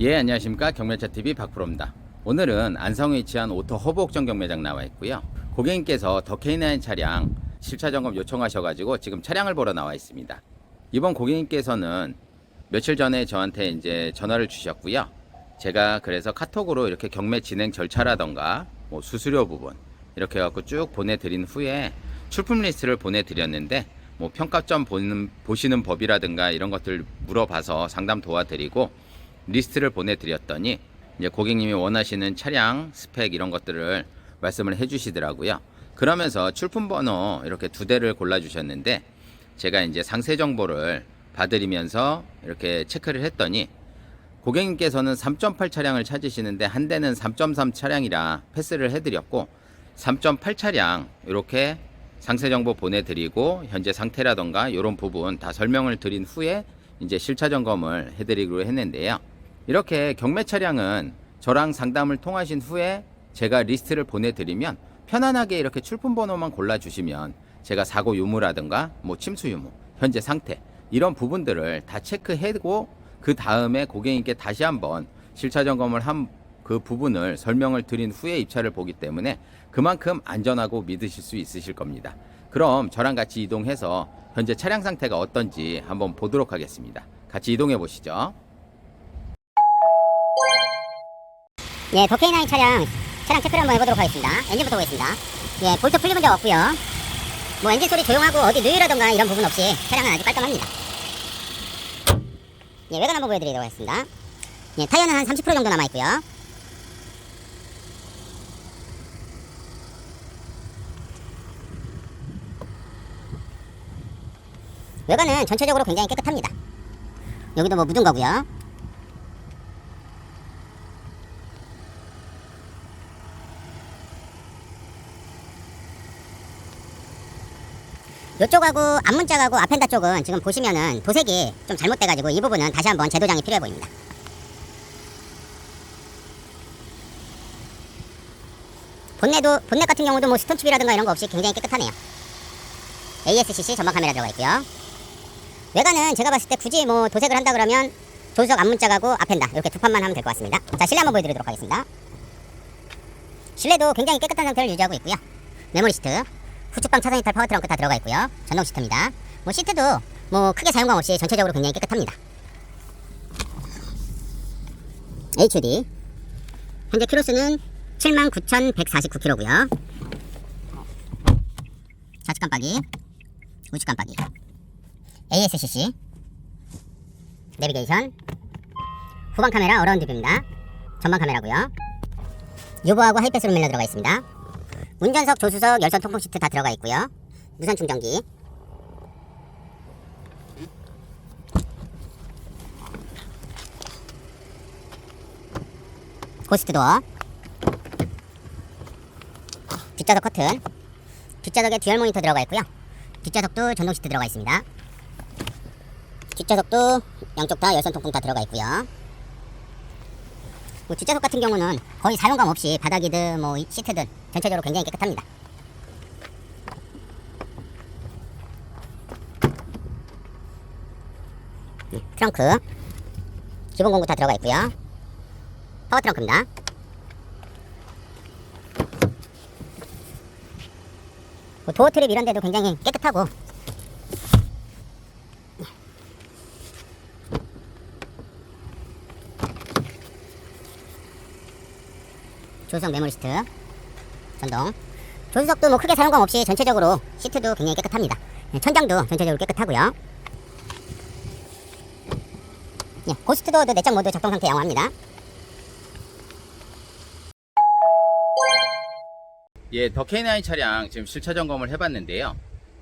예, 안녕하십니까. 경매차TV 박프로입니다. 오늘은 안성에 위치한 오토 허브옥정 경매장 나와 있고요. 고객님께서 더 K9 차량 실차 점검 요청하셔가지고 지금 차량을 보러 나와 있습니다. 이번 고객님께서는 며칠 전에 저한테 이제 전화를 주셨고요. 제가 그래서 카톡으로 이렇게 경매 진행 절차라던가 뭐 수수료 부분 이렇게 해갖고 쭉 보내드린 후에 출품 리스트를 보내드렸는데 뭐 평가점 보는, 보시는 법이라든가 이런 것들 물어봐서 상담 도와드리고 리스트를 보내드렸더니 이제 고객님이 원하시는 차량 스펙 이런 것들을 말씀을 해주시더라고요. 그러면서 출품 번호 이렇게 두 대를 골라주셨는데 제가 이제 상세 정보를 봐드리면서 이렇게 체크를 했더니 고객님께서는 3.8 차량을 찾으시는데 한 대는 3.3 차량이라 패스를 해드렸고 3.8 차량 이렇게 상세 정보 보내드리고 현재 상태라던가 이런 부분 다 설명을 드린 후에 이제 실차 점검을 해드리기로 했는데요. 이렇게 경매 차량은 저랑 상담을 통하신 후에 제가 리스트를 보내드리면 편안하게 이렇게 출품 번호만 골라주시면 제가 사고 유무라든가 뭐 침수 유무, 현재 상태 이런 부분들을 다 체크하고 그 다음에 고객님께 다시 한번 실차 점검을 한 그 부분을 설명을 드린 후에 입차를 보기 때문에 그만큼 안전하고 믿으실 수 있으실 겁니다. 그럼 저랑 같이 이동해서 현재 차량 상태가 어떤지 한번 보도록 하겠습니다. 같이 이동해 보시죠. 예, 더 K9 차량 차량 체크를 한번 해보도록 하겠습니다. 엔진부터 보겠습니다. 예, 볼트 풀리 문제 없고요. 뭐 엔진 소리 조용하고 어디 누유라던가 이런 부분 없이 차량은 아주 깔끔합니다. 예, 외관 한번 보여드리도록 하겠습니다. 예, 타이어는 한 30% 정도 남아 있고요. 외관은 전체적으로 굉장히 깨끗합니다. 여기도 뭐 묻은 거고요. 요쪽하고 앞문짝하고 앞엔다 쪽은 지금 보시면은 도색이 좀 잘못돼가지고 이 부분은 다시 한번 재도장이 필요해 보입니다. 본넷도 본넷 같은 경우도 뭐 스톤칩이라든가 이런 거 없이 굉장히 깨끗하네요. ASCC 전방 카메라 들어가 있고요. 외관은 제가 봤을 때 굳이 뭐 도색을 한다 그러면 조수석 앞문짝하고 앞엔다 이렇게 두 판만 하면 될 것 같습니다. 자 실내 한번 보여드리도록 하겠습니다. 실내도 굉장히 깨끗한 상태를 유지하고 있고요. 메모리 시트, 후측방 차선 이탈 파워 트렁크 다 들어가 있고요. 전동 시트입니다. 뭐 시트도 뭐 크게 사용감 없이 전체적으로 굉장히 깨끗합니다. HUD 현재 키로수는 79,149km고요. 좌측 깜빡이, 우측 깜빡이, ASCC, 내비게이션, 후방 카메라 어라운드 뷰입니다. 전방 카메라고요. 유보하고 하이패스로 밀려 들어가 있습니다. 운전석, 조수석, 열선 통풍 시트 다 들어가 있고요. 무선 충전기. 고스트 도어. 뒷좌석 커튼. 뒷좌석에 듀얼 모니터 들어가 있고요. 뒷좌석도 전동 시트 들어가 있습니다. 뒷좌석도 양쪽 다 열선 통풍 다 들어가 있고요. 뭐 뒷좌석 같은 경우는 거의 사용감 없이 바닥이든 뭐 시트든 전체적으로 굉장히 깨끗합니다. 음, 트렁크 기본 공구 다 들어가 있고요. 파워 트렁크입니다. 뭐 도어 트립 이런 데도 굉장히 깨끗하고 조수석 메모리 시트. 전동. 조수석도 뭐 크게 사용감 없이 전체적으로 시트도 굉장히 깨끗합니다. 예, 천장도 전체적으로 깨끗하고요. 예, 고스트도어도 내장 모드 작동 상태 양호합니다. 예, 더 K9 차량 지금 실차 점검을 해봤는데요.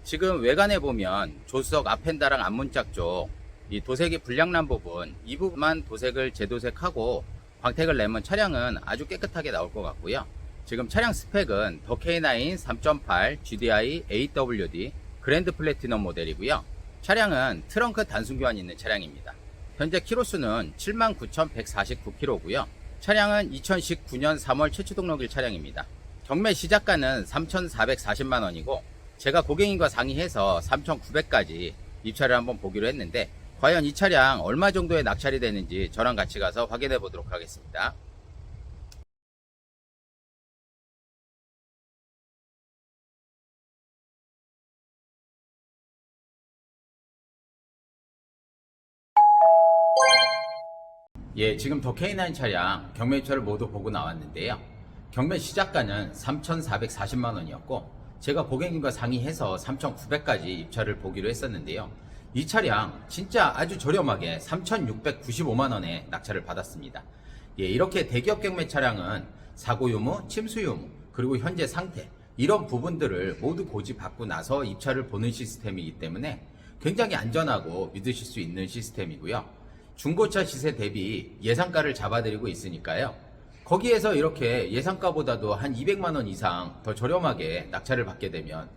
지금 외관에 보면 조수석 앞엔다랑 앞문짝 쪽 이 도색이 불량난 부분 이 부분만 도색을 재도색하고 광택을 내면 차량은 아주 깨끗하게 나올 것 같고요. 지금 차량 스펙은 더 K9 3.8 GDI AWD 그랜드 플래티넘 모델이고요. 차량은 트렁크 단순 교환이 있는 차량입니다. 현재 키로수는 79,149km고요. 차량은 2019년 3월 최초 등록일 차량입니다. 경매 시작가는 3,440만 원이고 제가 고객님과 상의해서 3,900까지 입차를 한번 보기로 했는데 과연 이 차량 얼마 정도의 낙찰이 되는지 저랑 같이 가서 확인해 보도록 하겠습니다. 예, 지금 더 K9 차량 경매차를 모두 보고 나왔는데요. 경매 시작가는 3,440만 원이었고 제가 고객님과 상의해서 3,900까지 입찰을 보기로 했었는데요. 이 차량 진짜 아주 저렴하게 3,695만 원에 낙찰을 받았습니다. 예, 이렇게 대기업 경매 차량은 사고 유무, 침수 유무, 그리고 현재 상태 이런 부분들을 모두 고지받고 나서 입찰을 보는 시스템이기 때문에 굉장히 안전하고 믿으실 수 있는 시스템이고요. 중고차 시세 대비 예상가를 잡아드리고 있으니까요. 거기에서 이렇게 예상가보다도 한 200만 원 이상 더 저렴하게 낙찰을 받게 되면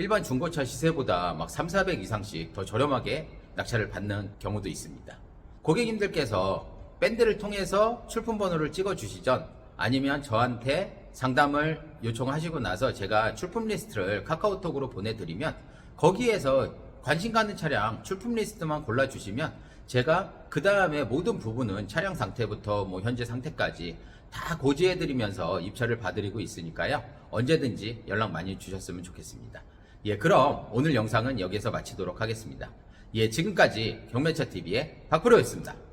일반 중고차 시세보다 막 3, 400 이상씩 더 저렴하게 낙찰을 받는 경우도 있습니다. 고객님들께서 밴드를 통해서 출품 번호를 찍어 주시전 아니면 저한테 상담을 요청하시고 나서 제가 출품 리스트를 카카오톡으로 보내드리면 거기에서 관심 가는 차량 출품 리스트만 골라주시면 제가 그 다음에 모든 부분은 차량 상태부터 뭐 현재 상태까지 다 고지해드리면서 입찰을 봐드리고 있으니까요. 언제든지 연락 많이 주셨으면 좋겠습니다. 예, 그럼 오늘 영상은 여기서 마치도록 하겠습니다. 예, 지금까지 경매차 TV의 박프로였습니다.